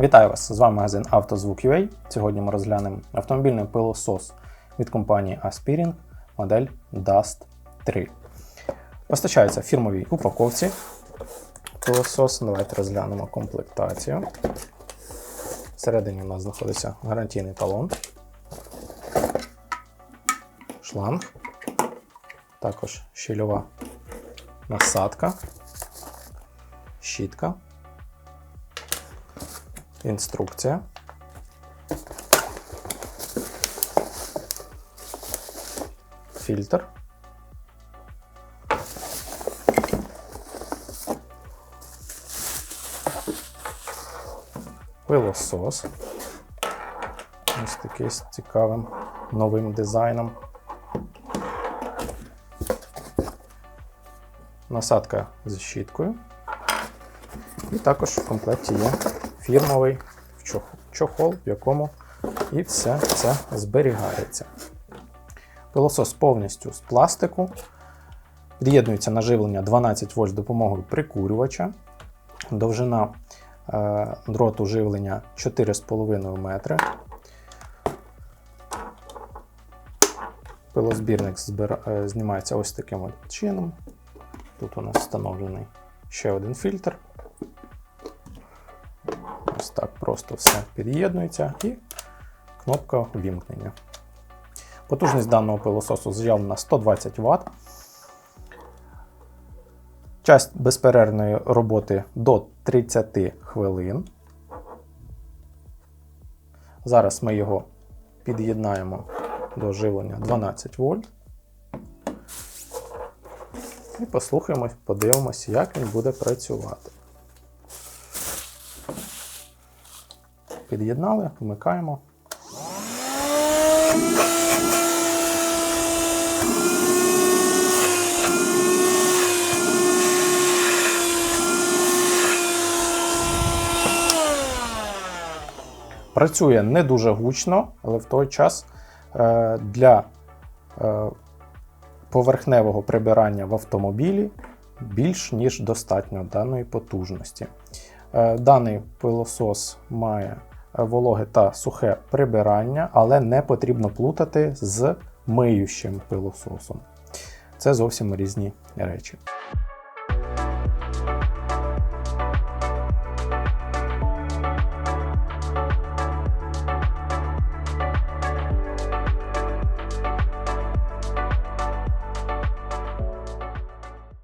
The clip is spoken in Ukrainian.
Вітаю вас! З вами магазин «Автозвук.UA». Сьогодні ми розглянемо автомобільний пилосос від компанії Aspirin модель Dust 3. Постачається в фірмовій упаковці. Пилосос. Давайте розглянемо комплектацію. Всередині у нас знаходиться гарантійний талон, шланг, також щільова насадка, щітка інструкція. Фільтр. Пилосос. Ось такий з цікавим новим дизайном. Насадка з щіткою. І також в комплекті є фірмовий чохол, в якому і все це зберігається. Пилосос повністю з пластику. Під'єднується на живлення 12 вольт з допомогою прикурювача. Довжина е, дроту живлення 4,5 метри. Пилозбірник збира... е, знімається ось таким от чином. Тут у нас встановлений ще один фільтр. Ось так просто все під'єднується і кнопка вімкнення. Потужність даного пилососу заявлена 120 Вт. Час безперервної роботи до 30 хвилин. Зараз ми його під'єднаємо до живлення 12 вольт. І послухаємо, подивимося, як він буде працювати. Під'єднали, вмикаємо. Працює не дуже гучно, але в той час е, для е, поверхневого прибирання в автомобілі більш ніж достатньо даної потужності. Е, Даний пилосос має вологе та сухе прибирання, але не потрібно плутати з миючим пилососом. Це зовсім різні речі.